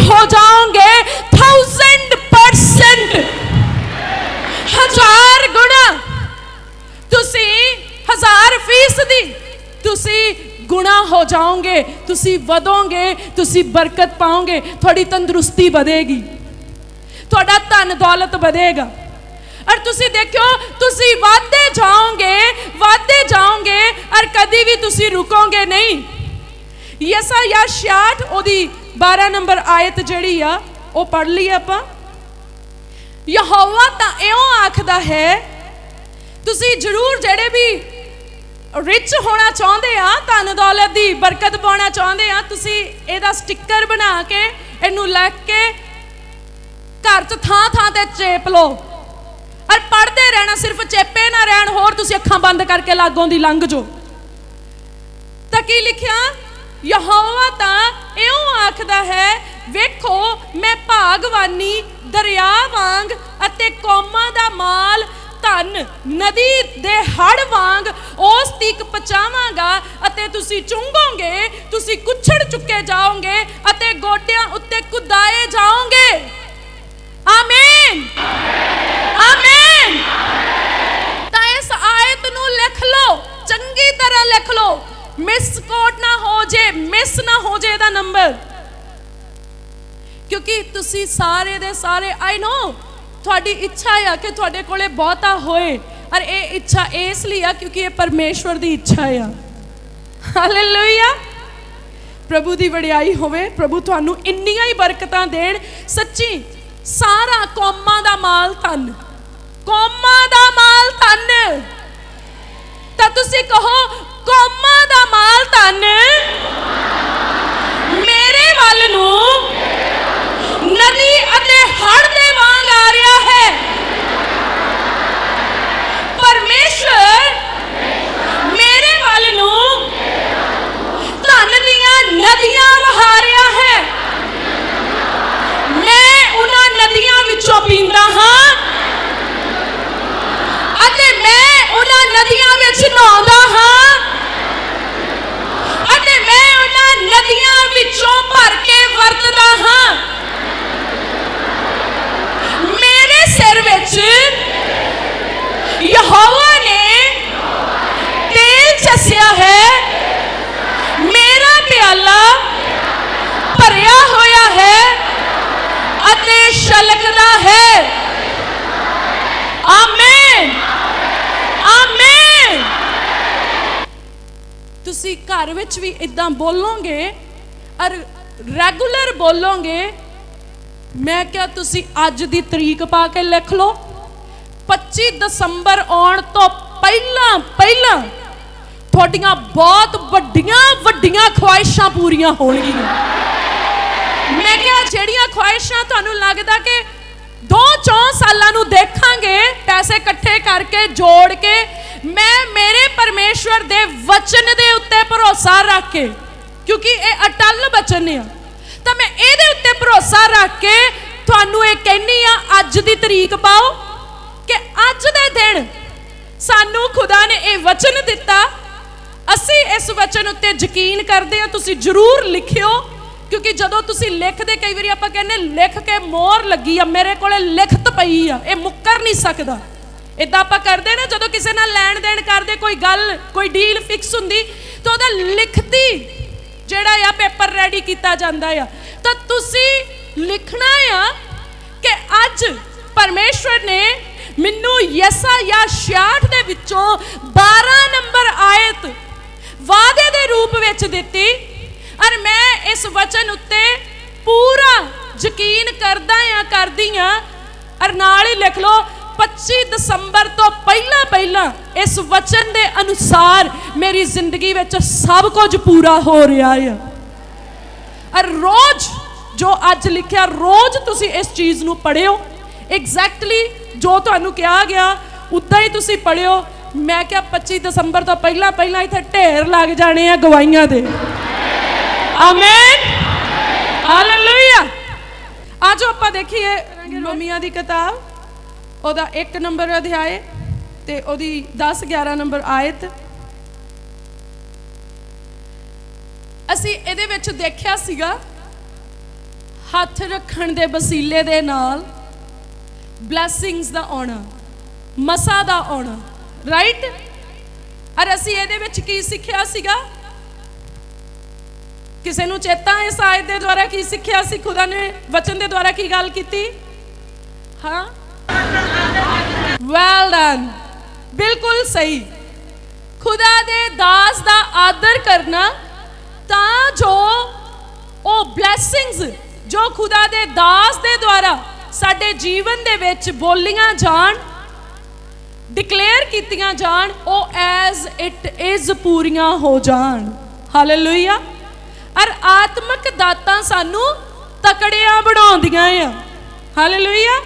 ਹੋ ਜਾਓਗੇ 1000% ਹਜ਼ਾਰ ਗੁਣਾ ਤੁਸੀਂ ਹਜ਼ਾਰ ਫੀਸਦੀ ਤੁਸੀਂ ਗੁਣਾ ਹੋ ਜਾਓਗੇ ਤੁਸੀਂ ਵਧੋਗੇ ਤੁਸੀਂ ਬਰਕਤ ਪਾਓਗੇ ਤੁਹਾਡੀ ਤੰਦਰੁਸਤੀ ਵਧੇਗੀ ਤੁਹਾਡਾ ਧਨ ਦੌਲਤ ਵਧੇਗਾ ਔਰ ਤੁਸੀਂ ਦੇਖਿਓ ਤੁਸੀਂ ਵਧਦੇ ਜਾਓਗੇ ਵਧਦੇ ਜਾਓਗੇ ਔਰ ਕਦੀ ਵੀ ਤੁਸੀਂ ਰੁਕੋਗੇ ਨਹੀਂ ਯਸਾਇਆ 66 ਉਹਦੀ 12 ਨੰਬਰ ਆਇਤ ਜਿਹੜੀ ਆ, ਉਹ ਪੜ ਲਈ ਆਪਾਂ। ਯਹੋਵਾ ਤਾਂ ਇਉਂ ਆਖਦਾ ਹੈ, ਤੁਸੀਂ ਜ਼ਰੂਰ ਜਿਹੜੇ ਵੀ ਰਿਚ ਹੋਣਾ ਚਾਹੁੰਦੇ ਆ, ਧਨ ਦੌਲਤ ਦੀ ਬਰਕਤ ਪਾਉਣਾ ਚਾਹੁੰਦੇ ਆ, ਤੁਸੀਂ ਇਹਦਾ ਸਟicker ਬਣਾ ਕੇ ਇਹਨੂੰ ਲੱਗ ਕੇ ਘਰ 'ਚ ਥਾਂ ਥਾਂ ਤੇ ਚੇਪ ਲਓ। ਔਰ ਪੜਦੇ ਰਹਿਣਾ ਸਿਰਫ ਚੇਪੇ ਨਾ ਰਹਿਣ, ਹੋਰ ਤੁਸੀਂ ਅੱਖਾਂ ਬੰਦ ਕਰਕੇ ਲਾਗੋਂ ਦੀ ਲੰਘ ਜਾਓ। ਤਾਂ ਕੀ ਲਿਖਿਆ? ਯਹੋਵਾ ਤਾਂ ਇਉਂ ਆਖਦਾ ਹੈ, ਵੇਖੋ, ਮੈਂ ਭਾਗਵਾਨੀ, ਦਰਿਆ ਵਾਂਗ ਅਤੇ ਕੌਮਾਂ ਦਾ ਮਾਲ ਧਨ, ਨਦੀ ਦੇ ਹੜ ਵਾਂਗ, ਉਸ ਤੀਕ ਪਚਾਵਾਂਗਾ ਅਤੇ ਤੁਸੀਂ ਚੁੰਗੋਗੇ ਤੁਸੀਂ ਕੁੱਛੜ ਚੁੱਕੇ ਜਾਓਗੇ ਅਤੇ ਗੋਡਿਆਂ ਉੱਤੇ ਕੁਦਾਏ ਜਾਓਗੇ। ਆਮੀਨ। ਆਮੀਨ। ਤਾਂ ਇਸ ਆਇਤ ਨੂੰ ਲਿਖ ਲਓ, ਚੰਗੀ ਤਰ੍ਹਾਂ ਲਿਖ ਲਓ। ਮਿਸ ਕੋਟ ਨਾ ਜੇ ਮਿਸ ਨਾ ਹੋ ਜੇ ਇਹਦਾ ਨੰਬਰ ਕਿਉਂਕਿ ਤੁਸੀਂ ਸਾਰੇ ਦੇ ਸਾਰੇ ਆਈ ਨੋ ਤੁਹਾਡੀ ਇੱਛਾ ਆ ਕਿ ਤੁਹਾਡੇ ਕੋਲੇ ਬਹੁਤਾ ਹੋਏ। ਔਰ ਇਹ ਇੱਛਾ ਇਸ ਲਈ ਆ ਕਿਉਂਕਿ ਇਹ ਪਰਮੇਸ਼ਵਰ ਦੀ ਇੱਛਾ ਆ। ਹਾਲੇਲੂਇਆ ਪ੍ਰਭੂ ਦੀ ਵਡਿਆਈ ਹੋਵੇ, ਪ੍ਰਭੂ ਤੁਹਾਨੂੰ ਇੰਨੀਆਂ ਹੀ ਬਰਕਤਾਂ ਦੇਣ। ਸੱਚੀ, ਸਾਰਾ ਕੌਮਾਂ ਦਾ ਮਾਲ ਧਨ। ਕੌਮਾਂ ਦਾ ਮਾਲ ਧਨ। ਤਾਂ ਤੁਸੀਂ ਕਹੋ ਕੌਮਾਂ ਦਾ ਮਾਲ ਧਨ ਮੇਰੇ ਵੱਲ ਨੂੰ ਨਦੀ ਅਤੇ ਹੜ ਦੇ ਵਾਂਗ ਆ ਰਿਹਾ ਹੈ ਪਰਮੇਸ਼ਰ ਮੇਰੇ ਵੱਲ ਨੂੰ ਧਨ ਦੀਆਂ ਨਦੀਆਂ ਵਹਾ ਰਿਹਾ ਹੈ ਮੈਂ ਉਹਨਾਂ ਨਦੀਆਂ ਵਿੱਚੋਂ ਪੀਂਦਾ ਹਾਂ ਅਤੇ ਮੈਂ ਉਹਨਾਂ ਨਦੀਆਂ ਵਿੱਚ ਨਹਾਉਂਦਾ ਹਾਂ ਅਤੇ ਮੈਂ ਉਹਨਾਂ ਨਦੀਆਂ ਵਿੱਚੋਂ ਭਰ ਕੇ ਵਰਤਦਾ ਹਾਂ ਮੇਰੇ ਸਿਰ ਵਿੱਚ ਯਹੋਵਾ ਨੇ ਤੇਲ ਚਸਿਆ ਹੈ ਮੇਰਾ ਪਿਆਲਾ ਭਰਿਆ ਹੋਇਆ ਹੈ ਅਤੇ ਛਲਕਦਾ ਆਮੇਨ ਆਮੇਨ ਤੁਸੀਂ ਘਰ ਵਿੱਚ ਵੀ ਇਦਾਂ ਬੋਲੋਗੇ ਔਰ ਰੈਗੂਲਰ ਬੋਲੋਗੇ, ਮੈਂ ਕਿਹਾ ਤੁਸੀਂ ਅੱਜ ਦੀ ਤਰੀਕ ਪਾ ਕੇ ਲਿਖ ਲਓ। 25 ਦਸੰਬਰ ਆਉਣ ਤੋਂ ਪਹਿਲਾਂ ਪਹਿਲਾਂ ਤੁਹਾਡੀਆਂ ਬਹੁਤ ਵੱਡੀਆਂ ਵੱਡੀਆਂ ਖੁਆਇਸ਼ਾਂ ਪੂਰੀਆਂ ਹੋਣਗੀਆਂ। ਮੈਂ ਕਿਹਾ ਜਿਹੜੀਆਂ ਖੁਆਇਸ਼ਾਂ ਤੁਹਾਨੂੰ ਲੱਗਦਾ ਕਿ 2-4 ਸਾਲਾਂ ਨੂੰ ਦੇਖਾਂਗੇ, ਪੈਸੇ ਇਕੱਠੇ ਕਰਕੇ ਜੋੜ ਕੇ, ਮੈਂ ਮੇਰੇ ਪਰਮੇਸ਼ਵਰ ਦੇ ਵਚਨ ਦੇ ਉੱਤੇ ਭਰੋਸਾ ਰੱਖ ਕੇ, ਕਿਉਂਕਿ ਇਹ ਅਟਲ ਵਚਨ ਆ, ਤਾਂ ਮੈਂ ਇਹਦੇ ਉੱਤੇ ਭਰੋਸਾ ਰੱਖ ਕੇ ਤੁਹਾਨੂੰ ਇਹ ਕਹਿਨੀ ਆ, ਅੱਜ ਦੀ ਤਰੀਕ ਪਾਓ, ਕਿ ਅੱਜ ਦੇ ਦਿਨ ਸਾਨੂੰ ਖੁਦਾ ਨੇ ਇਹ ਵਚਨ ਦਿੱਤਾ। ਅਸੀਂ ਇਸ ਵਚਨ ਉੱਤੇ ਯਕੀਨ ਕਰਦੇ ਹਾਂ, ਤੁਸੀਂ ਜਰੂਰ ਲਿਖਿਓ। ਕਿਉਂਕਿ ਜਦੋਂ ਤੁਸੀਂ ਲਿਖਦੇ ਕਈ ਵਾਰੀ ਆਪਾਂ ਕਹਿੰਦੇ ਲਿਖ ਕੇ ਮੋਹਰ ਲੱਗੀ ਆ, ਮੇਰੇ ਕੋਲੇ ਲਿਖਤ ਪਈ ਆ, ਇਹ ਮੁੱਕਰ ਨਹੀਂ ਸਕਦਾ। ਇਦਾਂ ਆਪਾਂ ਕਰਦੇ ਨਾ, ਜਦੋਂ ਕਿਸੇ ਨਾਲ ਲੈਣ ਦੇਣ ਕਰਦੇ, ਕੋਈ ਗੱਲ, ਕੋਈ ਡੀਲ ਫਿਕਸ ਹੁੰਦੀ, ਤਾਂ ਉਹਦਾ ਲਿਖਤੀ ਜਿਹੜਾ ਆ ਪੇਪਰ ਰੈਡੀ ਕੀਤਾ ਜਾਂਦਾ ਆ। ਤਾਂ ਤੁਸੀਂ ਲਿਖਣਾ ਆ ਕਿ ਅੱਜ ਪਰਮੇਸ਼ਵਰ ਨੇ ਮੈਨੂੰ ਯਸਾਇਆ 66 ਦੇ ਵਿੱਚੋਂ 12 ਨੰਬਰ ਆਇਤ ਵਾਅਦੇ ਦੇ ਰੂਪ ਵਿੱਚ ਦਿੱਤੀ ਔਰ ਮੈਂ ਇਸ ਵਚਨ ਉੱਤੇ ਪੂਰਾ ਯਕੀਨ ਕਰਦਾ ਆ ਕਰਦੀ ਆ ਔਰ ਨਾਲ ਹੀ ਲਿਖ ਲਓ 25 ਦਸੰਬਰ ਤੋਂ ਪਹਿਲਾਂ ਪਹਿਲਾਂ ਇਸ ਵਚਨ ਦੇ ਅਨੁਸਾਰ ਮੇਰੀ ਜ਼ਿੰਦਗੀ ਵਿੱਚ ਸਭ ਕੁਝ ਪੂਰਾ ਹੋ ਰਿਹਾ ਆ ਔਰ ਰੋਜ਼ ਜੋ ਅੱਜ ਲਿਖਿਆ, ਰੋਜ਼ ਤੁਸੀਂ ਇਸ ਚੀਜ਼ ਨੂੰ ਪੜਿਓ ਐਗਜ਼ੈਕਟਲੀ ਜੋ ਤੁਹਾਨੂੰ ਕਿਹਾ ਗਿਆ, ਉਦਾਂ ਹੀ ਤੁਸੀਂ ਪੜਿਓ ਮੈਂ ਕਿਹਾ 25 ਦਸੰਬਰ ਤੋਂ ਪਹਿਲਾਂ ਪਹਿਲਾਂ ਇੱਥੇ ਢੇਰ ਲੱਗ ਜਾਣੇ ਆ ਗਵਾਈਆਂ ਦੇ। ਆਮੇਨ ਹਾਲੇਲੂਇਆ ਅੱਜ ਆਪਾਂ ਦੇਖੀਏ ਰੋਮੀਆਂ ਦੀ ਕਿਤਾਬ ਉਹਦਾ 1 ਨੰਬਰ ਅਧਿਆਏ ਤੇ ਉਹਦੀ 10 11 ਨੰਬਰ ਆਇਤ ਅਸੀਂ ਇਹਦੇ ਵਿੱਚ ਦੇਖਿਆ ਸੀਗਾ ਹੱਥ ਰੱਖਣ ਦੇ ਵਸੀਲੇ ਦੇ ਨਾਲ ਬਲੇਸਿੰਗਸ ਦਾ ਆਉਣਾ ਮਸਾ ਦਾ ਆਉਣਾ ਰਾਈਟ ਅਰ ਅਸੀਂ ਇਹਦੇ ਵਿੱਚ ਕੀ ਸਿੱਖਿਆ ਸੀਗਾ ਕਿਸੇ ਨੂੰ ਚੇਤਾ ਹੈ ਇਸ ਆਇਤ ਦੇ ਦੁਆਰਾ ਕੀ ਸਿੱਖਿਆ ਸੀ? ਖੁਦਾ ਨੇ ਵਚਨ ਦੇ ਦੁਆਰਾ ਕੀ ਗੱਲ ਕੀਤੀ? ਹਾਂ? ਵੈਲ ਡਨ ਬਿਲਕੁਲ ਸਹੀ। ਖੁਦਾ ਦੇ ਦਾਸ ਦਾ ਆਦਰ ਕਰਨਾ ਤਾਂ ਜੋ ਉਹ ਬਲੇਸਿੰਗਸ ਜੋ ਖੁਦਾ ਦੇ ਦਾਸ ਦੇ ਦੁਆਰਾ ਸਾਡੇ ਜੀਵਨ ਦੇ ਵਿੱਚ ਬੋਲੀਆਂ ਜਾਣ ਡਿਕਲੇਅਰ ਕੀਤੀਆਂ ਜਾਣ, ਉਹ ਐਜ਼ ਇਟ ਇਜ਼ ਪੂਰੀਆਂ ਹੋ ਜਾਣ। ਹਾਲੇਲੂਇਆ ਅਰ ਆਤਮਿਕ ਦਾਤਾਂ ਸਾਨੂੰ ਤਕੜਿਆਂ ਬਣਾਉਂਦੀਆਂ ਆ। ਹਾਲੇਲੂਇਆ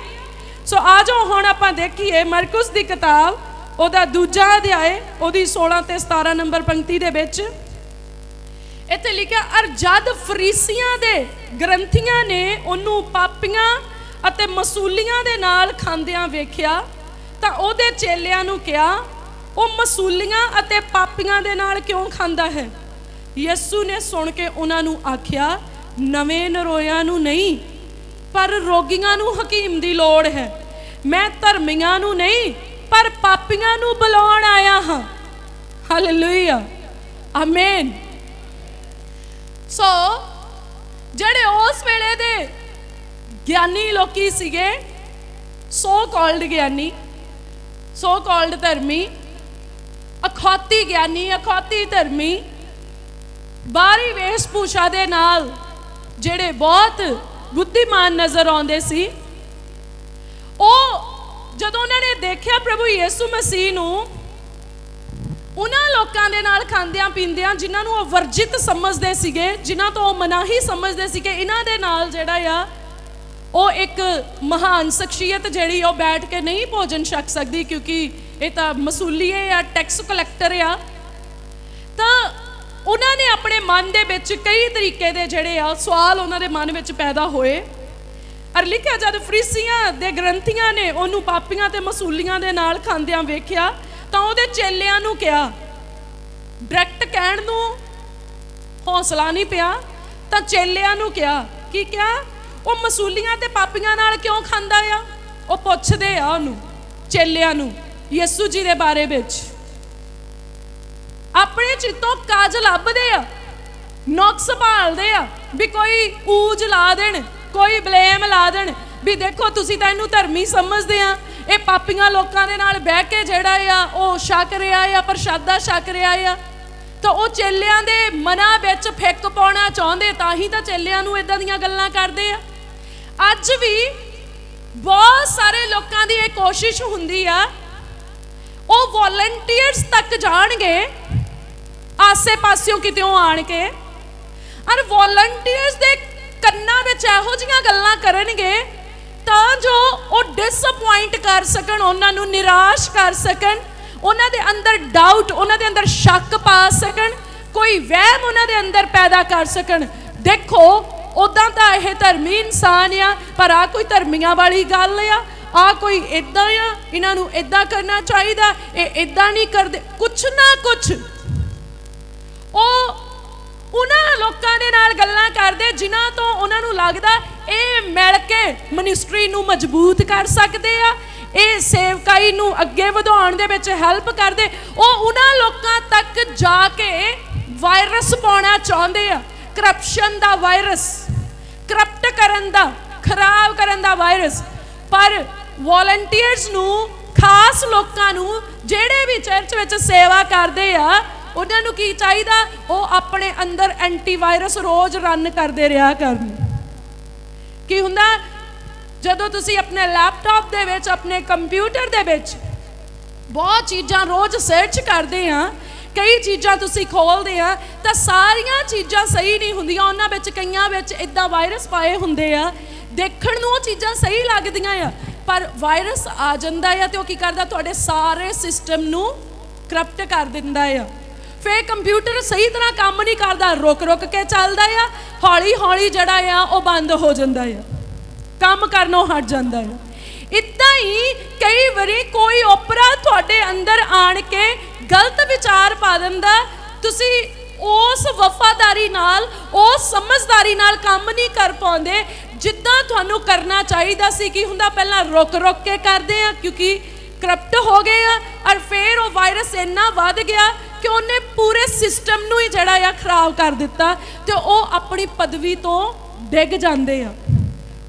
ਸੋ ਆ ਜਾਓ ਹੁਣ ਆਪਾਂ ਦੇਖੀਏ ਮਰਕਸ ਦੀ ਕਿਤਾਬ, ਉਹਦਾ ਦੂਜਾ ਅਧਿਆਇ, ਉਹਦੀ 16 ਤੇ 17 ਨੰਬਰ ਪੰਕਤੀ ਦੇ ਵਿੱਚ। ਇੱਥੇ ਲਿਖਿਆ ਅਰ ਜਦ ਫਰੀਸੀਆਂ ਦੇ ਗ੍ਰੰਥੀਆਂ ਨੇ ਉਹਨੂੰ ਪਾਪੀਆਂ ਅਤੇ ਮਸੂਲੀਆਂ ਦੇ ਨਾਲ ਖਾਂਦਿਆਂ ਵੇਖਿਆ, ਤਾਂ ਉਹਦੇ ਚੇਲਿਆਂ ਨੂੰ ਕਿਹਾ, ਉਹ ਮਸੂਲੀਆਂ ਅਤੇ ਪਾਪੀਆਂ ਦੇ ਨਾਲ ਕਿਉਂ ਖਾਂਦਾ ਹੈ? ਯਿਸੂ ਨੇ ਸੁਣ ਕੇ ਉਹਨਾਂ ਨੂੰ ਆਖਿਆ, ਨਵੇਂ ਨਰੋਇਆਂ ਨੂੰ ਨਹੀਂ, ਪਰ ਰੋਗੀਆਂ ਨੂੰ ਹਕੀਮ ਦੀ ਲੋੜ ਹੈ। ਮੈਂ ਧਰਮੀਆਂ ਨੂੰ ਨਹੀਂ, ਪਰ ਪਾਪੀਆਂ ਨੂੰ ਬੁਲਾਉਣ ਆਇਆ ਹਾਂ। ਹਾਲੇਲੂਇਆ ਆਮੇਨ ਸੋ ਜਿਹੜੇ ਉਸ ਵੇਲੇ ਦੇ ਗਿਆਨੀ ਲੋਕੀ ਸੀਗੇ ਸੋ ਕਾਲਡ ਗਿਆਨੀ ਸੋ ਕਾਲਡ ਧਰਮੀ, ਅਖੌਤੀ ਗਿਆਨੀ, ਅਖੌਤੀ ਧਰਮੀ ਬਾਹਰੀ ਵੇਸ਼ਭੂਸ਼ਾ ਦੇ ਨਾਲ ਜਿਹੜੇ ਬਹੁਤ ਬੁੱਧੀਮਾਨ ਨਜ਼ਰ ਆਉਂਦੇ ਸੀ, ਉਹ ਜਦੋਂ ਉਹਨਾਂ ਨੇ ਦੇਖਿਆ ਪ੍ਰਭੂ ਯੀਸੂ ਮਸੀਹ ਨੂੰ, ਉਹਨਾਂ ਲੋਕਾਂ ਦੇ ਨਾਲ ਖਾਂਦਿਆਂ ਪੀਂਦਿਆਂ ਜਿਨ੍ਹਾਂ ਨੂੰ ਉਹ ਵਰਜਿਤ ਸਮਝਦੇ ਸੀਗੇ, ਜਿਨ੍ਹਾਂ ਤੋਂ ਉਹ ਮਨਾਹੀ ਸਮਝਦੇ ਸੀ ਕਿ ਇਹਨਾਂ ਦੇ ਨਾਲ ਜਿਹੜਾ ਆ, ਉਹ ਇੱਕ ਮਹਾਨ ਸ਼ਖਸੀਅਤ ਜਿਹੜੀ ਉਹ ਬੈਠ ਕੇ ਨਹੀਂ ਭੋਜਨ ਛਕ ਸਕਦੀ ਕਿਉਂਕਿ ਇਹ ਤਾਂ ਮਸੂਲੀਏ ਆ, ਟੈਕਸ ਕਲੈਕਟਰ ਆ। ਤਾਂ ਉਹਨਾਂ ਨੇ ਆਪਣੇ ਮਨ ਦੇ ਵਿੱਚ ਕਈ ਤਰੀਕੇ ਦੇ ਜਿਹੜੇ ਆ ਸਵਾਲ ਉਹਨਾਂ ਦੇ ਮਨ ਵਿੱਚ ਪੈਦਾ ਹੋਏ। ਅਰ ਲਿਖਿਆ ਜਦ ਫਰੀਸੀਆਂ ਦੇ ਗ੍ਰੰਥੀਆਂ ਨੇ ਉਹਨੂੰ ਪਾਪੀਆਂ ਤੇ ਮਸੂਲੀਆਂ ਦੇ ਨਾਲ ਖਾਂਦਿਆਂ ਵੇਖਿਆ ਤਾਂ ਉਹਦੇ ਚੇਲਿਆਂ ਨੂੰ ਕਿਹਾ, ਡਾਇਰੈਕਟ ਕਹਿਣ ਨੂੰ ਹੌਸਲਾ ਨਹੀਂ ਪਿਆ। ਤਾਂ ਚੇਲਿਆਂ ਨੂੰ ਕਿਹਾ, ਕੀ ਕਿਹਾ? ਉਹ ਮਸੂਲੀਆਂ ਤੇ ਪਾਪੀਆਂ ਨਾਲ ਕਿਉਂ ਖਾਂਦਾ ਆ? ਉਹ ਪੁੱਛਦੇ ਆ ਉਹਨੂੰ, ਚੇਲਿਆਂ ਨੂੰ, ਯਿਸੂ ਜੀ ਦੇ ਬਾਰੇ ਵਿੱਚ। ਆਪਣੇ ਚਿੱਤੋਂ ਕਾਜ ਲੱਭਦੇ ਆ, ਨੁਕਸ ਭਾਲਦੇ ਆ, ਵੀ ਕੋਈ ਊਜ ਲਾ ਦੇਣ, ਕੋਈ ਬਲੇਮ ਲਾ ਦੇਣ, ਵੀ ਦੇਖੋ ਤੁਸੀਂ ਤਾਂ ਇਹਨੂੰ ਧਰਮੀ ਸਮਝਦੇ ਆ। ਇਹ ਪਾਪੀਆਂ ਲੋਕਾਂ ਦੇ ਨਾਲ ਬਹਿ ਕੇ ਜਿਹੜਾ ਆ, ਉਹ ਛਕ ਰਿਹਾ ਆ, ਪ੍ਰਸ਼ਾਦਾ ਛਕ ਰਿਹਾ ਆ। ਤਾਂ ਉਹ ਚੇਲਿਆਂ ਦੇ ਮਨਾਂ ਵਿੱਚ ਫਿੱਕ ਪਾਉਣਾ ਚਾਹੁੰਦੇ, ਤਾਂ ਹੀ ਤਾਂ ਚੇਲਿਆਂ ਨੂੰ ਇਦਾਂ ਦੀਆਂ ਗੱਲਾਂ ਕਰਦੇ ਆ। ਅੱਜ ਵੀ ਬਹੁਤ ਸਾਰੇ ਲੋਕਾਂ ਦੀ ਇਹ ਕੋਸ਼ਿਸ਼ ਹੁੰਦੀ ਆ, ਉਹ ਵੋਲੰਟੀਅਰਸ ਤੱਕ ਜਾਣਗੇ ਆਸੇ-ਪਾਸਿਓਂ ਕਿਤੇੋਂ ਆਣ ਕੇ ਅਰ ਵੋਲੰਟੀਅਰਸ ਦੇ ਕੰਨਾਂ ਵਿੱਚ ਇਹੋ ਜੀਆਂ ਗੱਲਾਂ ਕਰਨਗੇ, ਤਾਂ ਜੋ ਉਹ ਡਿਸਪਾਇੰਟ ਕਰ ਸਕਣ, ਉਹਨਾਂ ਨੂੰ ਨਿਰਾਸ਼ ਕਰ ਸਕਣ, ਉਹਨਾਂ ਦੇ ਅੰਦਰ ਡਾਊਟ ਉਹਨਾਂ ਦੇ ਅੰਦਰ ਸ਼ੱਕ ਪਾ ਸਕਣ, ਕੋਈ ਵਹਿਮ ਉਹਨਾਂ ਦੇ ਅੰਦਰ ਪੈਦਾ ਕਰ ਸਕਣ। ਦੇਖੋ ਉਦਾਂ ਤਾਂ ਇਹ ਧਰਮੀ ਇਨਸਾਨ ਆ, ਪਰ ਆ ਕੋਈ ਧਰਮੀਆਂ ਵਾਲੀ ਗੱਲ ਆ ਆ ਕੋਈ ਇਦਾਂ ਆ, ਇਹਨਾਂ ਨੂੰ ਇਦਾਂ ਕਰਨਾ ਚਾਹੀਦਾ, ਇਹ ਇਦਾਂ ਨਹੀਂ ਕਰਦੇ, ਕੁਛ ਨਾ ਕੁਛ ਉਹ ਉਹਨਾਂ ਲੋਕਾਂ ਦੇ ਨਾਲ ਗੱਲਾਂ ਕਰਦੇ, ਜਿਨ੍ਹਾਂ ਤੋਂ ਉਹਨਾਂ ਨੂੰ ਲੱਗਦਾ ਇਹ ਮਿਲ ਕੇ ਮਿਨਿਸਟਰੀ ਨੂੰ ਮਜ਼ਬੂਤ ਕਰ ਸਕਦੇ ਆ, ਇਹ ਸੇਵਕਾਈ ਨੂੰ ਅੱਗੇ ਵਧਾਉਣ ਦੇ ਵਿੱਚ ਹੈਲਪ ਕਰਦੇ, ਉਹ ਉਹਨਾਂ ਲੋਕਾਂ ਤੱਕ ਜਾ ਕੇ ਵਾਇਰਸ ਪਾਉਣਾ ਚਾਹੁੰਦੇ ਆ। ਕਰਪਸ਼ਨ ਦਾ ਵਾਇਰਸ ਕਰਪਟ ਕਰਨ ਦਾ, ਖਰਾਬ ਕਰਨ ਦਾ ਵਾਇਰਸ ਪਰ ਵੋਲੰਟੀਅਰਸ ਨੂੰ, ਖਾਸ ਲੋਕਾਂ ਨੂੰ, ਜਿਹੜੇ ਵੀ ਚਰਚ ਵਿੱਚ ਸੇਵਾ ਕਰਦੇ ਆ ਉਹਨਾਂ ਨੂੰ ਕੀ ਚਾਹੀਦਾ? ਉਹ ਆਪਣੇ ਅੰਦਰ ਐਂਟੀਵਾਇਰਸ ਰੋਜ਼ ਰਨ ਕਰਦੇ ਰਿਹਾ ਕਰਨ। ਕੀ ਹੁੰਦਾ? ਜਦੋਂ ਤੁਸੀਂ ਆਪਣੇ ਲੈਪਟਾਪ ਦੇ ਵਿੱਚ, ਆਪਣੇ ਕੰਪਿਊਟਰ ਦੇ ਵਿੱਚ ਬਹੁਤ ਚੀਜ਼ਾਂ ਰੋਜ਼ ਸਰਚ ਕਰਦੇ ਆ ਕਈ ਚੀਜ਼ਾਂ ਤੁਸੀਂ ਖੋਲਦੇ ਆ ਤਾਂ ਸਾਰੀਆਂ ਚੀਜ਼ਾਂ ਸਹੀ ਨਹੀਂ ਹੁੰਦੀਆਂ। ਉਹਨਾਂ ਵਿੱਚ, ਕਈਆਂ ਵਿੱਚ ਇਦਾਂ ਵਾਇਰਸ ਪਾਏ ਹੁੰਦੇ ਆ। ਦੇਖਣ ਨੂੰ ਉਹ ਚੀਜ਼ਾਂ ਸਹੀ ਲੱਗਦੀਆਂ ਆ, ਪਰ ਵਾਇਰਸ ਆ ਜਾਂਦਾ ਆ ਤੇ ਉਹ ਕੀ ਕਰਦਾ? ਤੁਹਾਡੇ ਸਾਰੇ ਸਿਸਟਮ ਨੂੰ ਕਰਪਟ ਕਰ ਦਿੰਦਾ ਆ। ਫੇ ਕੰਪਿਊਟਰ ਸਹੀ ਤਰ੍ਹਾਂ ਕੰਮ ਨਹੀਂ ਕਰਦਾ, ਰੁਕ ਰੁਕ ਕੇ ਚੱਲਦਾ ਆ, ਹੌਲੀ ਹੌਲੀ ਜਿਹੜਾ ਆ, ਉਹ ਬੰਦ ਹੋ ਜਾਂਦਾ ਆ। ਕੰਮ ਕਰਨੋਂ ਹਟ ਜਾਂਦਾ ਆ। ਇਦਾਂ ਹੀ ਕਈ ਵਾਰੀ ਕੋਈ ਓਪਰਾ ਤੁਹਾਡੇ ਅੰਦਰ ਆਣ ਕੇ ਗਲਤ ਵਿਚਾਰ ਪਾ ਦਿੰਦਾ, ਤੁਸੀਂ ਉਸ ਵਫਾਦਾਰੀ ਨਾਲ, ਉਸ ਸਮਝਦਾਰੀ ਨਾਲ ਕੰਮ ਨਹੀਂ ਕਰ ਪਾਉਂਦੇ, ਜਿੱਦਾਂ ਤੁਹਾਨੂੰ ਕਰਨਾ ਚਾਹੀਦਾ ਸੀ ਕਿ ਹੁੰਦਾ ਪਹਿਲਾਂ ਰੁਕ ਰੁਕ ਕੇ ਕਰਦੇ ਆ, ਕਿਉਂਕਿ ਕਰਪਟ ਹੋ ਗਏ ਆ, ਔਰ ਫਿਰ ਉਹ ਵਾਇਰਸ ਇੰਨਾ ਵੱਧ ਗਿਆ ਕਿ ਉਹਨੇ ਪੂਰੇ ਸਿਸਟਮ ਨੂੰ ਹੀ ਜਿਹੜਾ ਆ ਖਰਾਬ ਕਰ ਦਿੱਤਾ ਤੇ ਉਹ ਆਪਣੀ ਪਦਵੀ ਤੋਂ ਡਿੱਗ ਜਾਂਦੇ ਆ।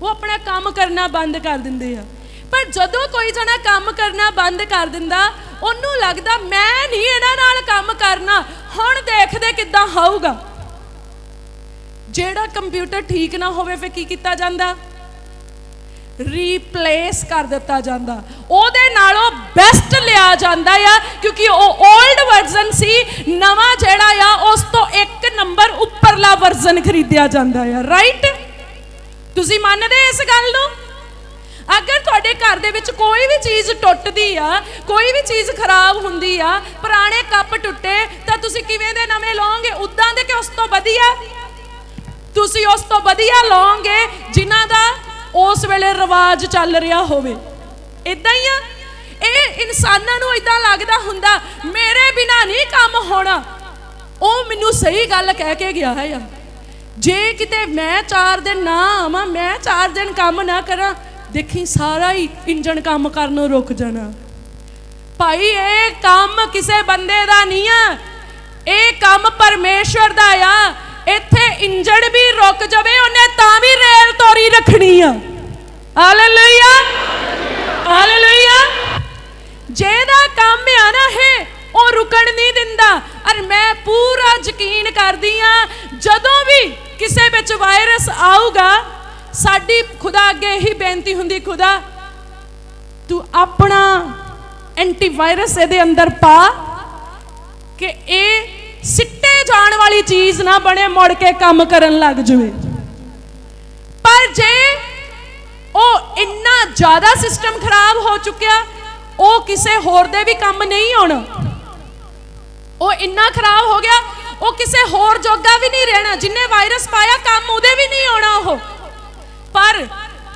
ਉਹ ਆਪਣਾ ਕੰਮ ਕਰਨਾ ਬੰਦ ਕਰ ਦਿੰਦੇ ਆ। ਪਰ ਜਦੋਂ ਕੋਈ ਜਣਾ ਕੰਮ ਕਰਨਾ ਬੰਦ ਕਰ ਦਿੰਦਾ, ਉਹਨੂੰ ਲੱਗਦਾ ਮੈਂ ਨਹੀਂ ਇਹਨਾਂ ਨਾਲ ਕੰਮ ਕਰਨਾ, ਹੁਣ ਦੇਖਦੇ ਕਿੱਦਾਂ ਹੋਊਗਾ। ਜਿਹੜਾ ਕੰਪਿਊਟਰ ਠੀਕ ਨਾ ਹੋਵੇ, ਫਿਰ ਕੀ ਕੀਤਾ ਜਾਂਦਾ? ਰੀਪਲੇਸ ਕਰ ਦਿੱਤਾ ਜਾਂਦਾ। ਉਹਦੇ ਨਾਲੋਂ ਬੈਸਟ ਲਿਆ ਜਾਂਦਾ ਆ, ਕਿਉਂਕਿ ਉਹ 올ਡ ਵਰਜ਼ਨ ਸੀ, ਨਵਾਂ ਜਿਹੜਾ ਆ, ਉਸ ਤੋਂ ਇੱਕ ਨੰਬਰ ਉੱਪਰਲਾ ਵਰਜ਼ਨ ਖਰੀਦਿਆ ਜਾਂਦਾ ਆ। ਰਾਈਟ ਤੁਸੀਂ ਮੰਨਦੇ ਇਸ ਗੱਲ ਨੂੰ? ਅਗਰ ਤੁਹਾਡੇ ਘਰ ਦੇ ਵਿੱਚ ਕੋਈ ਵੀ ਚੀਜ਼ ਟੁੱਟਦੀ ਆ, ਕੋਈ ਵੀ ਚੀਜ਼ ਖਰਾਬ ਹੁੰਦੀ ਆ, ਪੁਰਾਣੇ ਕੱਪ ਟੁੱਟੇ, ਤਾਂ ਤੁਸੀਂ ਕਿਵੇਂ ਦੇ ਨਵੇਂ ਲਓਗੇ? ਉਦਾਂ ਦੇ ਕਿ ਉਸ ਤੋਂ ਵਧੀਆ? ਤੁਸੀਂ ਉਸ ਤੋਂ ਵਧੀਆ ਲਓਗੇ ਜਿਨ੍ਹਾਂ ਦਾ ਉਸ ਵੇਲੇ ਰਿਵਾਜ ਚੱਲ ਰਿਹਾ ਹੋਵੇ। ਇਦਾਂ ਹੀ ਆ। ਇਹ ਇਨਸਾਨਾਂ ਨੂੰ ਇਦਾਂ ਲੱਗਦਾ ਹੁੰਦਾ, ਮੇਰੇ ਬਿਨਾ ਨਹੀਂ ਕੰਮ ਹੋਣਾ। ਉਹ ਮੈਨੂੰ ਸਹੀ ਗੱਲ ਕਹਿ ਕੇ ਗਿਆ ਹੈ ਯਾਰ ਜੇ ਕਿਤੇ ਮੈਂ 4 ਦਿਨ ਨਾ ਆਵਾਂ, ਮੈਂ 4 ਦਿਨ ਕੰਮ ਨਾ ਕਰਾਂ, ਦੇਖੀ ਸਾਰਾ ਹੀ ਇੰਜਣ ਕੰਮ ਕਰਨੋਂ ਰੁਕ ਜਾਣਾ। ਭਾਈ, ਇਹ ਕੰਮ ਕਿਸੇ ਬੰਦੇ ਦਾ ਨਹੀਂ ਆ। ਇਹ ਕੰਮ ਪਰਮੇਸ਼ਵਰ ਦਾ ਆ। ਇੱਥੇ ਇੰਜਣ ਵੀ ਰੁਕ ਜਾਵੇ, ਉਹਨੇ ਰੱਖਣੀ ਆ ਹਾਲੇਲੂਇਆ ਹਾਲੇਲੂਇਆ ਜਿਹਦਾ ਕੰਮ ਆ ਨਾ ਹੈ ਉਹ ਰੁਕਣ ਨਹੀਂ ਦਿੰਦਾ। ਔਰ ਮੈਂ ਪੂਰਾ ਯਕੀਨ ਕਰਦੀ ਆ ਜਦੋਂ ਵੀ ਕਿਸੇ ਵਿੱਚ ਵਾਇਰਸ ਆਊਗਾ, ਸਾਡੀ ਖੁਦਾ ਅੱਗੇ ਇਹੀ ਬੇਨਤੀ ਹੁੰਦੀ, ਖੁਦਾ, ਤੂੰ ਆਪਣਾ ਐਂਟੀਵਾਇਰਸ ਇਹਦੇ ਅੰਦਰ ਪਾ ਕਿ ਇਹ ਸਿੱਟੇ ਜਾਣ ਵਾਲੀ ਚੀਜ਼ ਨਾ ਬਣੇ, ਮੁੜ ਕੇ ਕੰਮ ਕਰਨ ਲੱਗ ਜਵੇ। ਪਰ ਜੇ ਉਹ ਇੰਨਾ ਜ਼ਿਆਦਾ ਸਿਸਟਮ ਖਰਾਬ ਹੋ ਚੁੱਕਿਆ, ਉਹ ਕਿਸੇ ਹੋਰ ਦੇ ਵੀ ਕੰਮ ਨਹੀਂ ਆਉਣਾ। ਉਹ ਇੰਨਾ ਖਰਾਬ ਹੋ ਗਿਆ, ਉਹ ਕਿਸੇ ਹੋਰ ਜੋਗਾ ਵੀ ਨਹੀਂ ਰਹਿਣਾ, ਜਿੰਨੇ ਵਾਇਰਸ ਪਾਇਆ ਕੰਮ ਉਹਦੇ ਵੀ ਨਹੀਂ ਆਉਣਾ ਉਹ। ਪਰ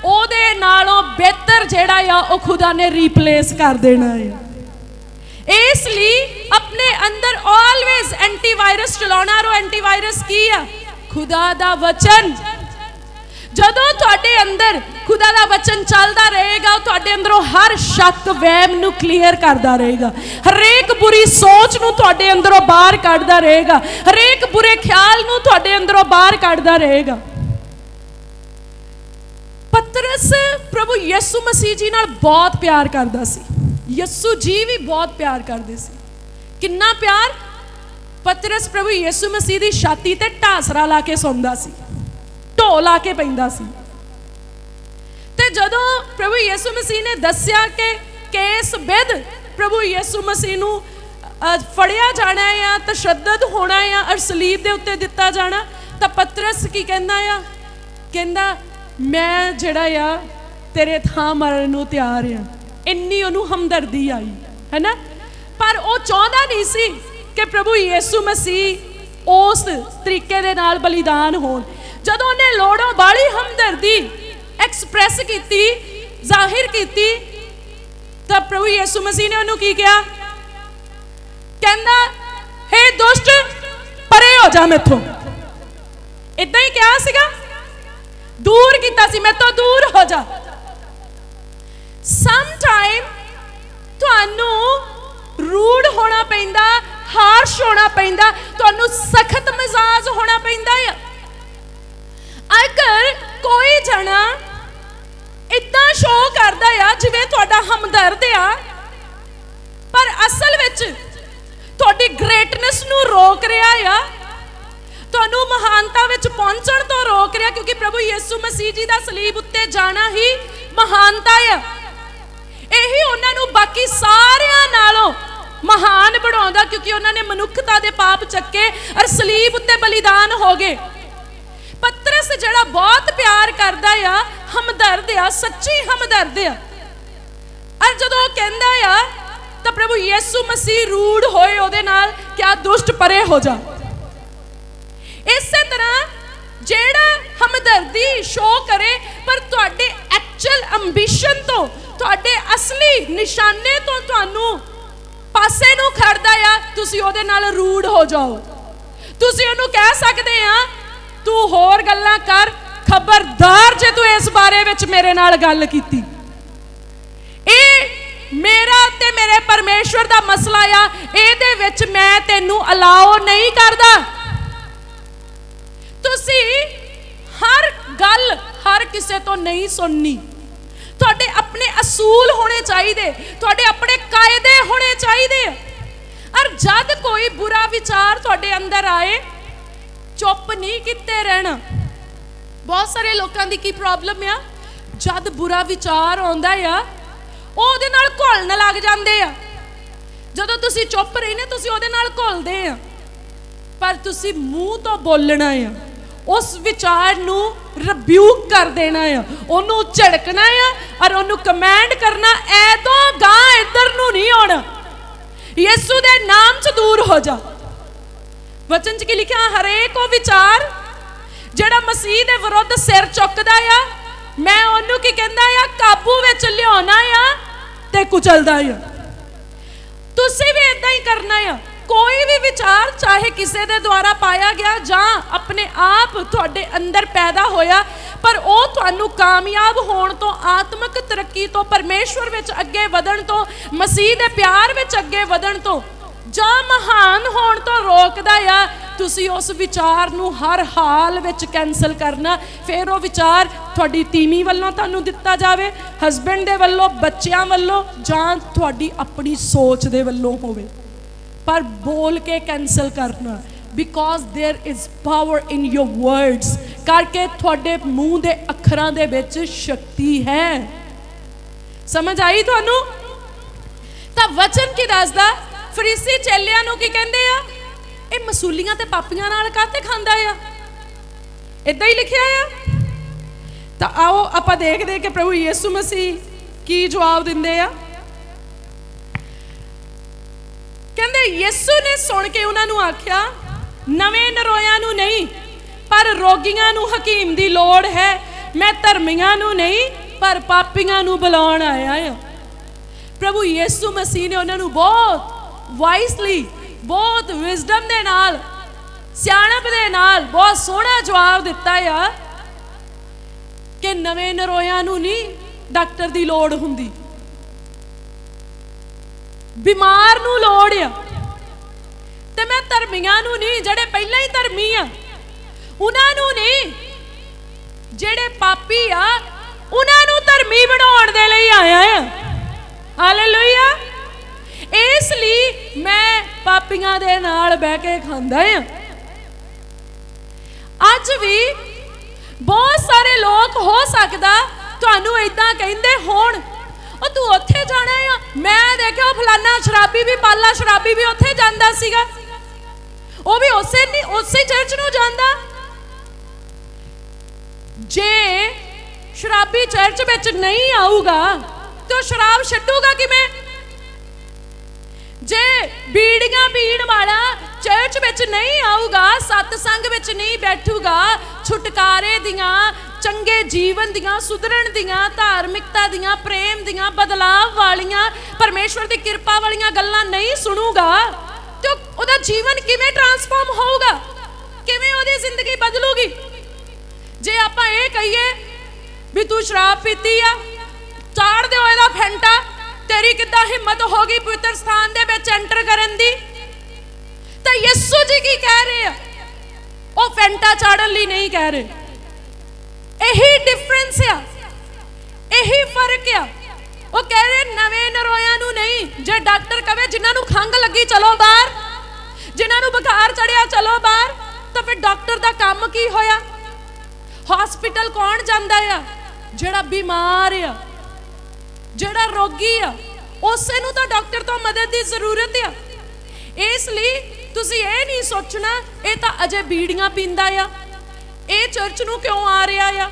ਉਹਦੇ ਨਾਲੋਂ ਬਿਹਤਰ ਜਿਹੜਾ ਆ, ਉਹ ਖੁਦਾ ਨੇ ਰੀਪਲੇਸ ਕਰ ਦੇਣਾ ਹੈ ਇਸ ਲਈ ਆਪਣੇ ਅੰਦਰ ਆਲਵੇਜ਼ ਐਂਟੀਵਾਇਰਸ ਚਲਾਉਣਾ, ਰੋ ਐਂਟੀਵਾਇਰਸ ਕੀ ਆ? ਖੁਦਾ ਦਾ ਵਚਨ। ਜਦੋਂ ਤੁਹਾਡੇ ਅੰਦਰ ਖੁਦਾ ਦਾ ਵਚਨ ਚੱਲਦਾ ਰਹੇਗਾ, ਉਹ ਤੁਹਾਡੇ ਅੰਦਰੋਂ ਹਰ ਸ਼ੱਕ ਵਹਿਮ ਨੂੰ ਕਲੀਅਰ ਕਰਦਾ ਰਹੇਗਾ। ਹਰੇਕ ਬੁਰੀ ਸੋਚ ਨੂੰ ਤੁਹਾਡੇ ਅੰਦਰੋਂ ਬਾਹਰ ਕੱਢਦਾ ਰਹੇਗਾ। ਹਰੇਕ ਬੁਰੇ ਖਿਆਲ ਨੂੰ ਤੁਹਾਡੇ ਅੰਦਰੋਂ ਬਾਹਰ ਕੱਢਦਾ ਰਹੇਗਾ। ਪਤਰਸ ਪ੍ਰਭੂ ਯਿਸੂ ਮਸੀਹ ਜੀ ਨਾਲ ਬਹੁਤ ਪਿਆਰ ਕਰਦਾ ਸੀ। ਯਿਸੂ ਜੀ ਵੀ ਬਹੁਤ ਪਿਆਰ ਕਰਦੇ ਸੀ। ਕਿੰਨਾ ਪਿਆਰ? ਪਤਰਸ ਪ੍ਰਭੂ ਯਿਸੂ ਮਸੀਹ ਦੀ ਛਾਤੀ ਤੇ ਢਾਸਰਾ ਲਾ ਕੇ ਸੌਂਦਾ ਸੀ। ਢੋ ਲਾ ਕੇ ਪੈਂਦਾ ਸੀ। ਤੇ ਜਦੋਂ ਪ੍ਰਭੂ ਯਿਸੂ ਮਸੀਹ ਨੇ ਦੱਸਿਆ ਕਿ ਕੇਸ ਵਿਦ ਪ੍ਰਭੂ ਯਿਸੂ ਮਸੀਹ ਨੂੰ ਫੜਿਆ ਜਾਣਾ ਹੈ ਤਸ਼ੱਦਦ ਹੋਣਾ ਹੈ ਔਰ ਸਲੀਬ ਦੇ ਉੱਤੇ ਦਿੱਤਾ ਜਾਣਾ, ਤਾਂ ਪਤਰਸ ਕੀ ਕਹਿੰਦਾ ਆ? ਕਹਿੰਦਾ, ਮੈਂ ਜਿਹੜਾ ਆ, ਤੇਰੇ ਥਾਂ ਮਰਨ ਨੂੰ ਤਿਆਰ ਆ। ਇੰਨੀ ਉਹਨੂੰ ਹਮਦਰਦੀ ਆਈ, ਹੈਨਾ? ਪਰ ਉਹ ਚਾਹੁੰਦਾ ਨਹੀਂ ਸੀ ਕਿ ਪ੍ਰਭੂ ਯਿਸੂ ਮਸੀਹ ਉਸ ਤਰੀਕੇ ਦੇ ਨਾਲ ਬਲੀਦਾਨ ਹੋਣ। ਜਦੋਂ ਉਹਨੇ ਲੋੜੋਂ ਬਾਲੀ ਹਮਦਰਦੀ ਐਕਸਪ੍ਰੈਸ ਕੀਤੀ, ਜ਼ਾਹਿਰ ਕੀਤੀ, ਤਾਂ ਪ੍ਰਭੂ ਯਿਸੂ ਮਸੀਹ ਨੇ ਉਹਨੂੰ ਕੀ ਕਿਹਾ? ਕਹਿੰਦਾ, ਹੇ ਦੁਸ਼ਟ, ਪਰੇ ਹੋ ਜਾ ਮੈਥੋਂ। ਇਦਾਂ ਹੀ ਕਿਹਾ ਸੀਗਾ? ਦੂਰ ਕੀਤਾ ਸੀ ਮੈਥੋਂ ਦੂਰ ਹੋ ਜਾ। ਸਮ ਟਾਈਮ ਤੁਹਾਨੂੰ ਰੂਡ ਹੋਣਾ ਪੈਂਦਾ, ਹਾਰਸ਼ ਹੋਣਾ ਪੈਂਦਾ, ਤੁਹਾਨੂੰ ਸਖਤ ਮਿਜ਼ਾਜ ਹੋਣਾ ਪੈਂਦਾ ਆ। ਅਗਰ ਕੋਈ ਜਣਾ ਇਦਾਂ ਸ਼ੋਅ ਕਰਦਾ ਆ, ਜਿਵੇਂ ਤੁਹਾਡਾ ਹਮਦਰਦ ਆ, ਪਰ ਅਸਲ ਵਿੱਚ ਤੁਹਾਡੀ ਗ੍ਰੇਟਨੈਸ ਨੂੰ ਰੋਕ ਰਿਹਾ ਆ, ਤੁਹਾਨੂੰ ਮਹਾਨਤਾ ਵਿੱਚ ਪਹੁੰਚਣ ਤੋਂ ਰੋਕ ਰਿਹਾ, ਕਿਉਂਕਿ ਪ੍ਰਭੂ ਯਿਸੂ ਮਸੀਹ ਜੀ ਦਾ ਸਲੀਬ ਉੱਤੇ ਜਾਣਾ ਹੀ ਮਹਾਨਤਾ ਆ। ਇਹੀ ਉਹਨਾਂ ਨੂੰ ਬਾਕੀ ਸਾਰਿਆਂ ਨਾਲੋਂ ਮਹਾਨ ਬਣਾਉਂਦਾ, ਕਿਉਂਕਿ ਉਹਨਾਂ ਨੇ ਮਨੁੱਖਤਾ ਦੇ ਪਾਪ ਚੱਕੇ ਔਰ ਸਲੀਬ ਉੱਤੇ ਬਲੀਦਾਨ ਹੋ ਗਏ। ਪਤਰਸ ਜਿਹੜਾ ਬਹੁਤ ਪਿਆਰ ਕਰਦਾ ਆ, ਹਮਦਰਦ ਆ, ਸੱਚੀ ਹਮਦਰਦ ਆ। ਔਰ ਜਦੋਂ ਉਹ ਕਹਿੰਦਾ ਆ, ਤਾਂ ਪ੍ਰਭੂ ਯਿਸੂ ਮਸੀਹ ਰੂੜ ਹੋਏ ਉਹਦੇ ਨਾਲ ਕਿ ਆ ਦੁਸ਼ਟ ਪਰੇ ਹੋ ਜਾ। ਇਸੇ ਤਰ੍ਹਾਂ ਜਿਹੜਾ ਹਮਦਰਦੀ ਸ਼ੋ ਕਰੇ, ਪਰ ਤੁਹਾਡੇ ਐਕਚੁਅਲ ਐਂਬੀਸ਼ਨ ਤੋਂ, ਤੁਹਾਡੇ ਅਸਲੀ ਨਿਸ਼ਾਨੇ ਤੋਂ ਤੁਹਾਨੂੰ ਪਾਸੇ ਨੂੰ ਖੜਦਾ ਆ, ਤੁਸੀਂ ਉਹਦੇ ਨਾਲ ਰੂੜ ਹੋ ਜਾਓ। ਤੁਸੀਂ ਉਹਨੂੰ ਕਹਿ ਸਕਦੇ ਆ ਤੂੰ ਹੋਰ ਗੱਲਾਂ ਕਰ। ਖਬਰਦਾਰ ਜੇ ਤੂੰ ਇਸ ਬਾਰੇ ਵਿੱਚ ਮੇਰੇ ਨਾਲ ਗੱਲ ਕੀਤੀ। ਇਹ ਮੇਰਾ ਤੇ ਮੇਰੇ ਪਰਮੇਸ਼ਵਰ ਦਾ ਮਸਲਾ ਆ। ਇਹਦੇ ਵਿੱਚ ਮੈਂ ਤੈਨੂੰ ਅਲਾਓ ਨਹੀਂ ਕਰਦਾ। ਤੁਸੀਂ ਹਰ ਗੱਲ ਹਰ ਕਿਸੇ ਤੋਂ ਨਹੀਂ ਸੁਣਨੀ। ਤੁਹਾਡੇ ਆਪਣੇ ਅਸੂਲ ਹੋਣੇ ਚਾਹੀਦੇ। ਤੁਹਾਡੇ ਆਪਣੇ ਕਾਇਦੇ ਹੋਣੇ ਚਾਹੀਦੇ। ਔਰ ਜਦ ਕੋਈ ਬੁਰਾ ਵਿਚਾਰ ਤੁਹਾਡੇ ਅੰਦਰ ਆਏ ਚੁੱਪ ਨਹੀਂ ਕੀਤੇ ਰਹਿਣਾ। ਬਹੁਤ ਸਾਰੇ ਲੋਕਾਂ ਦੀ ਕੀ ਪ੍ਰੋਬਲਮ ਆ? ਜਦ ਬੁਰਾ ਵਿਚਾਰ ਆਉਂਦਾ ਆ ਉਹਦੇ ਨਾਲ ਘੁਲਣ ਲੱਗ ਜਾਂਦੇ ਆ। ਜਦੋਂ ਤੁਸੀਂ ਚੁੱਪ ਰਹਿੰਦੇ ਤੁਸੀਂ ਉਹਦੇ ਨਾਲ ਘੁਲਦੇ ਆ। ਪਰ ਤੁਸੀਂ ਮੂੰਹ ਤੋਂ ਬੋਲਣਾ ਆ, ਉਸ ਵਿਚਾਰ ਨੂੰ ਰਿਬਿਊਕ ਕਰ ਦੇਣਾ ਆ। ਉਹਨੂੰ ਝੜਕਣਾ ਆ ਔਰ ਉਹਨੂੰ ਕਮਾਂਡ ਕਰਨਾ, ਐ ਤੋਂ ਗਾਂ ਇੱਧਰ ਨੂੰ ਨਹੀਂ ਆਉਣਾ। ਯਿਸੂ ਦੇ ਨਾਮ 'ਚ ਦੂਰ ਹੋ ਜਾ। ਵਚਨ 'ਚ ਕੀ ਲਿਖਿਆ? ਹਰੇਕ ਉਹ ਵਿਚਾਰ ਜਿਹੜਾ ਮਸੀਹ ਦੇ ਵਿਰੁੱਧ ਸਿਰ ਚੁੱਕਦਾ ਆ, ਮੈਂ ਉਹਨੂੰ ਕੀ ਕਹਿੰਦਾ ਆ? ਕਾਬੂ ਵਿੱਚ ਲਿਆਉਣਾ ਆ ਤੇ ਕੁਚਲਦਾ ਆ। ਤੁਸੀਂ ਵੀ ਇਦਾਂ ਹੀ ਕਰਨਾ ਆ। ਕੋਈ ਵੀ ਵਿਚਾਰ ਚਾਹੇ ਕਿਸੇ ਦੇ ਦੁਆਰਾ ਪਾਇਆ ਗਿਆ ਜਾਂ ਆਪਣੇ ਆਪ ਤੁਹਾਡੇ ਅੰਦਰ ਪੈਦਾ ਹੋਇਆ, ਪਰ ਉਹ ਤੁਹਾਨੂੰ ਕਾਮਯਾਬ ਹੋਣ ਤੋਂ, ਆਤਮਿਕ ਤਰੱਕੀ ਤੋਂ, ਪਰਮੇਸ਼ਵਰ ਵਿੱਚ ਅੱਗੇ ਵਧਣ ਤੋਂ, ਮਸੀਹ ਦੇ ਪਿਆਰ ਵਿੱਚ ਅੱਗੇ ਵਧਣ ਤੋਂ ਜਾਂ ਮਹਾਨ ਹੋਣ ਤੋਂ ਰੋਕਦਾ ਆ ਤੁਸੀਂ ਉਸ ਵਿਚਾਰ ਨੂੰ ਹਰ ਹਾਲ ਵਿੱਚ ਕੈਨਸਲ ਕਰਨਾ ਫਿਰ ਉਹ ਵਿਚਾਰ ਤੁਹਾਡੀ ਤੀਵੀਂ ਵੱਲੋਂ ਤੁਹਾਨੂੰ ਦਿੱਤਾ ਜਾਵੇ ਹਸਬੰਡ ਦੇ ਵੱਲੋਂ ਬੱਚਿਆਂ ਵੱਲੋਂ ਜਾਂ ਤੁਹਾਡੀ ਆਪਣੀ ਸੋਚ ਦੇ ਵੱਲੋਂ ਹੋਵੇ ਪਰ ਬੋਲ ਕੇ ਕੈਨਸਲ ਕਰਨਾ because there is power in your words ਕਰਕੇ ਤੁਹਾਡੇ ਮੂੰਹ ਦੇ ਅੱਖਰਾਂ ਦੇ ਵਿੱਚ ਸ਼ਕਤੀ ਹੈ ਸਮਝ ਆਈ ਤੁਹਾਨੂੰ ਤਾਂ ਵਚਨ ਕੀ ਦੱਸਦਾ ਫਰੀਸੀ ਚੇਲਿਆਂ ਨੂੰ ਕੀ ਕਹਿੰਦੇ ਆ? ਇਹ ਮਸੂਲੀਆਂ ਤੇ ਪਾਪੀਆਂ ਨਾਲ ਕਾਤੇ ਖਾਂਦਾ ਆ? ਇਦਾਂ ਹੀ ਲਿਖਿਆ ਆ? ਤਾਂ ਆਓ ਆਪਾਂ ਦੇਖਦੇ ਕਿ ਪ੍ਰਭੂ ਯੀਸੂ ਮਸੀਹ ਕੀ ਜਵਾਬ ਦਿੰਦੇ ਆ? ਕਹਿੰਦੇ ਯਿਸੂ ਨੇ ਸੁਣ ਕੇ ਉਹਨਾਂ ਨੂੰ ਆਖਿਆ, ਨਵੇਂ ਨਰੋਇਆਂ ਨੂੰ ਨਹੀਂ, ਪਰ ਰੋਗੀਆਂ ਨੂੰ ਹਕੀਮ ਦੀ ਲੋੜ ਹੈ। ਮੈਂ ਧਰਮੀਆਂ ਨੂੰ ਨਹੀਂ, ਪਰ ਪਾਪੀਆਂ ਨੂੰ ਬੁਲਾਉਣ ਆਇਆ ਹਾਂ ਪ੍ਰਭੂ ਯਿਸੂ ਮਸੀਹ ਨੇ ਉਹਨਾਂ ਨੂੰ ਬਹੁਤ ਵਾਈਸਲੀ ਬਹੁਤ ਵਿਜ਼ਡਮ ਦੇ ਨਾਲ, ਸਿਆਣਪ ਦੇ ਨਾਲ, ਬਹੁਤ ਸੋਹਣਾ ਜਵਾਬ ਦਿੱਤਾ ਆ ਕਿ ਨਵੇਂ ਨਰੋਇਆਂ ਨੂੰ ਨਹੀਂ ਡਾਕਟਰ ਦੀ ਲੋੜ ਹੁੰਦੀ। ਬਿਮਾਰ ਨੂੰ ਲੋੜ ਆ। ਤੇ ਮੈਂ ਧਰਮੀਆਂ ਨੂੰ ਨਹੀਂ, ਜਿਹੜੇ ਪਹਿਲਾਂ ਹੀ ਧਰਮੀ ਆ, ਉਹਨਾਂ ਨੂੰ ਨਹੀਂ, ਜਿਹੜੇ ਪਾਪੀ ਆ, ਉਹਨਾਂ ਨੂੰ ਧਰਮੀ ਬਣਾਉਣ ਦੇ ਲਈ ਆਇਆ ਆ। ਹਾਲੇਲੂਇਆ ਇਸ ਲਈ ਮੈਂ ਪਾਪੀਆਂ ਦੇ ਨਾਲ ਬਹਿ ਕੇ ਖਾਂਦਾ ਆ। ਅੱਜ ਵੀ ਬਹੁਤ ਸਾਰੇ ਲੋਕ ਹੋ ਸਕਦਾ ਤੁਹਾਨੂੰ ਇਦਾਂ ਕਹਿੰਦੇ ਹੋਣ, ਉਹ ਤੂੰ ਉੱਥੇ ਜਾਣਾ ਆ? ਮੈਂ ਦੇਖਿਆ ਉਹ ਫਲਾਨਾ ਸ਼ਰਾਬੀ ਵੀ, ਪਾਲਾ ਸ਼ਰਾਬੀ ਵੀ ਉੱਥੇ ਜਾਂਦਾ ਸੀਗਾ। ਉਹ ਵੀ ਉਸੇ ਨਹੀਂ ਉਸੇ ਚਰਚ ਨੂੰ ਜਾਂਦਾ। ਜੇ ਸ਼ਰਾਬੀ ਚਰਚ ਵਿੱਚ ਨਹੀਂ ਆਊਗਾ, ਤੇ ਉਹ ਸ਼ਰਾਬ ਛੱਡੂਗਾ ਕਿਵੇਂ? ਜੇ ਬੀੜੀਆਂ ਪੀਣ ਵਾਲਾ ਚਰਚ ਵਿੱਚ ਨਹੀਂ ਆਊਗਾ ਸਤਸੰਗ ਵਿੱਚ ਨਹੀਂ ਬੈਠੂਗਾ, ਛੁਟਕਾਰੇ ਦੀਆਂ, ਚੰਗੇ ਜੀਵਨ ਦੀਆਂ, ਸੁਧਰਨ ਦੀਆਂ, ਧਾਰਮਿਕਤਾ ਦੀਆਂ, ਪ੍ਰੇਮ ਦੀਆਂ, ਬਦਲਾਵ ਵਾਲੀਆਂ, ਪਰਮੇਸ਼ਵਰ ਦੀ ਕਿਰਪਾ ਵਾਲੀਆਂ ਗੱਲਾਂ ਨਹੀਂ ਸੁਣੂਗਾ, ਤੇ ਉਹਦਾ ਜੀਵਨ ਕਿਵੇਂ ਟਰਾਂਸਫਾਰਮ ਹੋਊਗਾ? ਕਿਵੇਂ ਉਹਦੀ ਜ਼ਿੰਦਗੀ ਬਦਲੂਗੀ? ਜੇ ਆਪਾਂ ਇਹ ਕਹੀਏ ਵੀ ਤੂੰ ਸ਼ਰਾਬ ਪੀਤੀ ਆ, ਚਾੜ ਦਿਓ ਇਹਦਾ ਫੈਂਟਾ। ਤੇਰੀ ਕਿੱਦਾਂ ਹਿੰਮਤ ਹੋ ਗਈ ਪਵਿੱਤਰ ਸਥਾਨ ਦੇ ਵਿੱਚ ਐਂਟਰ ਕਰਨ ਦੀ? ਤਾਂ ਯਿਸੂ ਜੀ ਕੀ ਕਹਿ ਰਹੇ ਆ? ਉਹ ਫੈਂਟਾ ਚਾੜਨ ਲਈ ਨਹੀਂ ਕਹਿ ਰਹੇ। ਇਹੀ ਡਿਫਰੈਂਸ ਆ। ਇਹੀ ਫ਼ਰਕ ਆ। ਉਹ ਕਹਿ ਰਹੇ ਨਵੇਂ ਨਰੋਇਆਂ ਨੂੰ ਨਹੀਂ, ਜੇ ਡਾਕਟਰ ਕਵੇ ਜਿਨ੍ਹਾਂ ਨੂੰ ਖੰਗ ਲੱਗੀ, ਚਲੋ ਬਾਹਰ। ਜਿਨ੍ਹਾਂ ਨੂੰ ਬੁਖਾਰ ਚੜਿਆ, ਚਲੋ ਬਾਹਰ। ਤਾਂ ਫਿਰ ਡਾਕਟਰ ਦਾ ਕੰਮ ਕੀ ਹੋਇਆ? ਹਸਪੀਟਲ ਕੌਣ ਜਾਂਦਾ ਆ? ਜਿਹੜਾ ਬਿਮਾਰ ਆ। ਜਿਹੜਾ ਰੋਗੀ ਆ, ਉਸੇ ਨੂੰ ਤਾਂ ਡਾਕਟਰ ਤੋਂ ਮਦਦ ਦੀ ਜ਼ਰੂਰਤ ਆ। ਇਸ ਲਈ ਤੁਸੀਂ ਇਹ ਨਹੀਂ ਸੋਚਣਾ, ਇਹ ਤਾਂ ਅਜੇ ਬੀੜੀਆਂ ਪੀਂਦਾ ਆ। ਇਹ ਚਰਚ ਨੂੰ ਕਿਉਂ ਆ ਰਿਹਾ ਆ?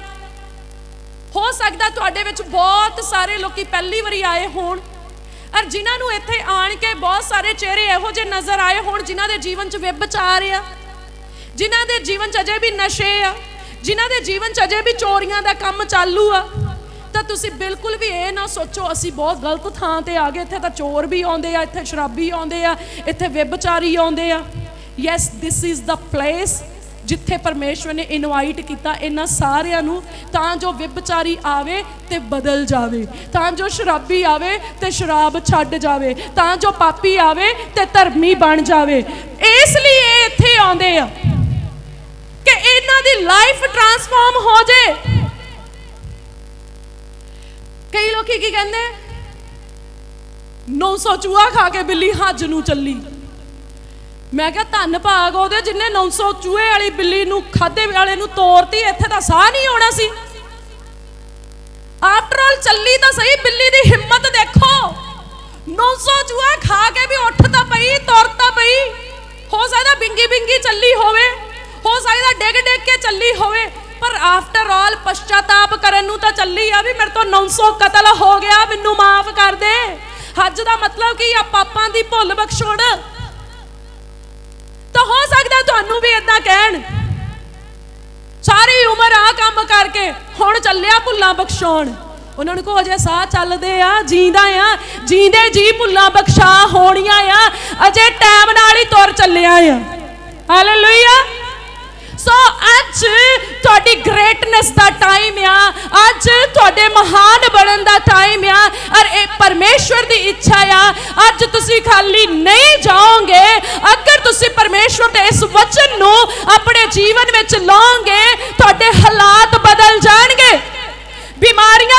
ਹੋ ਸਕਦਾ ਤੁਹਾਡੇ ਵਿੱਚ ਬਹੁਤ ਸਾਰੇ ਲੋਕੀ ਪਹਿਲੀ ਵਾਰੀ ਆਏ ਹੋਣ, ਔਰ ਜਿਨ੍ਹਾਂ ਨੂੰ ਇੱਥੇ ਆਣ ਕੇ ਬਹੁਤ ਸਾਰੇ ਚਿਹਰੇ ਇਹੋ ਜਿਹੇ ਨਜ਼ਰ ਆਏ ਹੋਣ, ਜਿਨ੍ਹਾਂ ਦੇ ਜੀਵਨ 'ਚ ਵਿਭਚਾਰ ਆ ਜਿਨ੍ਹਾਂ ਦੇ ਜੀਵਨ 'ਚ ਅਜੇ ਵੀ ਨਸ਼ੇ ਆ, ਜਿਨ੍ਹਾਂ ਦੇ ਜੀਵਨ 'ਚ ਅਜੇ ਵੀ ਚੋਰੀਆਂ ਦਾ ਕੰਮ ਚਾਲੂ ਆ। ਤਾਂ ਤੁਸੀਂ ਬਿਲਕੁਲ ਵੀ ਇਹ ਨਾ ਸੋਚੋ, ਅਸੀਂ ਬਹੁਤ ਗਲਤ ਥਾਂ ਤੇ ਆ ਗਏ। ਇੱਥੇ ਤਾਂ ਚੋਰ ਵੀ ਆਉਂਦੇ ਆ, ਇੱਥੇ ਸ਼ਰਾਬੀ ਆਉਂਦੇ ਆ, ਇੱਥੇ ਵਿਭਚਾਰੀ ਆਉਂਦੇ ਆ। Yes this is the place ਜਿੱਥੇ ਪਰਮੇਸ਼ਵਰ ਨੇ ਇਨਵਾਈਟ ਕੀਤਾ ਇਹਨਾਂ ਸਾਰਿਆਂ ਨੂੰ, ਤਾਂ ਜੋ ਵਿਭਚਾਰੀ ਆਵੇ ਤੇ ਬਦਲ ਜਾਵੇ, ਤਾਂ ਜੋ ਸ਼ਰਾਬੀ ਆਵੇ ਤੇ ਸ਼ਰਾਬ ਛੱਡ ਜਾਵੇ, ਤਾਂ ਜੋ ਪਾਪੀ ਆਵੇ ਤੇ ਧਰਮੀ ਬਣ ਜਾਵੇ। ਇਸ ਲਈ ਇਹ ਇੱਥੇ ਆਉਂਦੇ ਆ ਕਿ ਇਹਨਾਂ ਦੀ ਲਾਈਫ ਟਰਾਂਸਫਾਰਮ ਹੋ ਜੇ। ਕਈ ਲੋਕੀ ਕੀ ਕਹਿੰਦੇ? 900 ਚੂਹਾ ਖਾ ਕੇ ਬਿੱਲੀ ਹੱਜ ਨੂੰ ਚੱਲੀ। ਮੈਂ ਕਿਹਾ, ਧੰਨ ਭਾਗ, ਉਹਦੇ ਜਿੰਨੇ 900 ਚੂਹੇ ਵਾਲੀ ਬਿੱਲੀ ਨੂੰ, ਖਾਦੇ ਵਾਲੇ ਨੂੰ ਤੋੜਤੀ ਇੱਥੇ ਤਾਂ ਸਾਹ ਨਹੀਂ ਆਉਣਾ ਸੀ। ਆਫਟਰ ਆਲ ਚੱਲੀ ਤਾਂ ਸਹੀ, ਬਿੱਲੀ ਦੀ ਹਿੰਮਤ ਦੇਖੋ। 900 ਚੂਹਾ ਖਾ ਕੇ ਵੀ ਉੱਠ ਤਾਂ ਪਈ, ਤੁਰ ਤਾਂ ਪਈ। ਹੋ ਸਕਦਾ ਬਿੰਗੀ ਬਿੰਗੀ ਚੱਲੀ ਹੋਵੇ, ਹੋ ਸਕਦਾ ਡਿੱਗ ਡਿੱਗ ਕੇ ਚੱਲੀ ਹੋਵੇ। ਪਰ ਆਫਟਰ ਆਲ ਪਛਤਾਤਾਪ ਕਰਨ ਨੂੰ ਤਾਂ ਚੱਲੀ ਆ ਵੀ ਮੇਰੇ ਤੋਂ 900 ਕਤਲ ਹੋ ਗਿਆ, ਮੈਨੂੰ ਮਾਫ ਕਰ ਦੇ। ਹੱਜ ਦਾ ਮਤਲਬ ਕੀ ਆ, ਪਾਪਾਂ ਦੀ ਭੁੱਲ ਬਖਸ਼ੋੜ। ਤਾਂ ਹੋ ਸਕਦਾ ਤੁਹਾਨੂੰ ਵੀ ਇਦਾਂ ਕਹਿਣ। ਸਾਰੀ ਉਮਰ ਆ ਕੰਮ ਕਰਕੇ ਹੁਣ ਚੱਲਿਆ ਭੁੱਲਾਂ ਬਖਸ਼ਾਉਣ। ਉਹਨਾਂ ਨੂੰ ਕਹੋ ਜੇ ਸਾਹ ਚੱਲਦੇ ਆ, ਜੀਂਦਾ ਆ, ਜੀਂਦੇ ਜੀ ਭੁੱਲਾਂ ਬਖਸ਼ਾ ਹੋਣੀਆਂ ਆ, ਅਜੇ ਟਾਈਮ ਨਾਲ ਹੀ ਤੁਰ ਚੱਲਿਆ ਆ। ਹਾਲੇਲੂਇਆ ਸੋ ਅੱਜ ਤੁਹਾਡੀ ਗ੍ਰੇਟਨੈਸ ਦਾ ਟਾਈਮ ਆ। ਅੱਜ ਤੁਹਾਡੇ ਮਹਾਨ ਬਣਨ ਦਾ ਟਾਈਮ ਆ। ਔਰ ਇਹ ਪਰਮੇਸ਼ਵਰ ਦੀ ਇੱਛਾ ਆ। ਅੱਜ ਤੁਸੀਂ ਖਾਲੀ ਨਹੀਂ ਜਾਓਗੇ। ਅਗਰ ਤੁਸੀਂ ਪਰਮੇਸ਼ਵਰ ਦੇ ਇਸ ਵਚਨ ਨੂੰ ਆਪਣੇ ਜੀਵਨ ਵਿੱਚ ਲਾਓਗੇ, ਤੁਹਾਡੇ ਹਾਲਾਤ ਬਦਲ ਜਾਣਗੇ। ਬਿਮਾਰੀਆਂ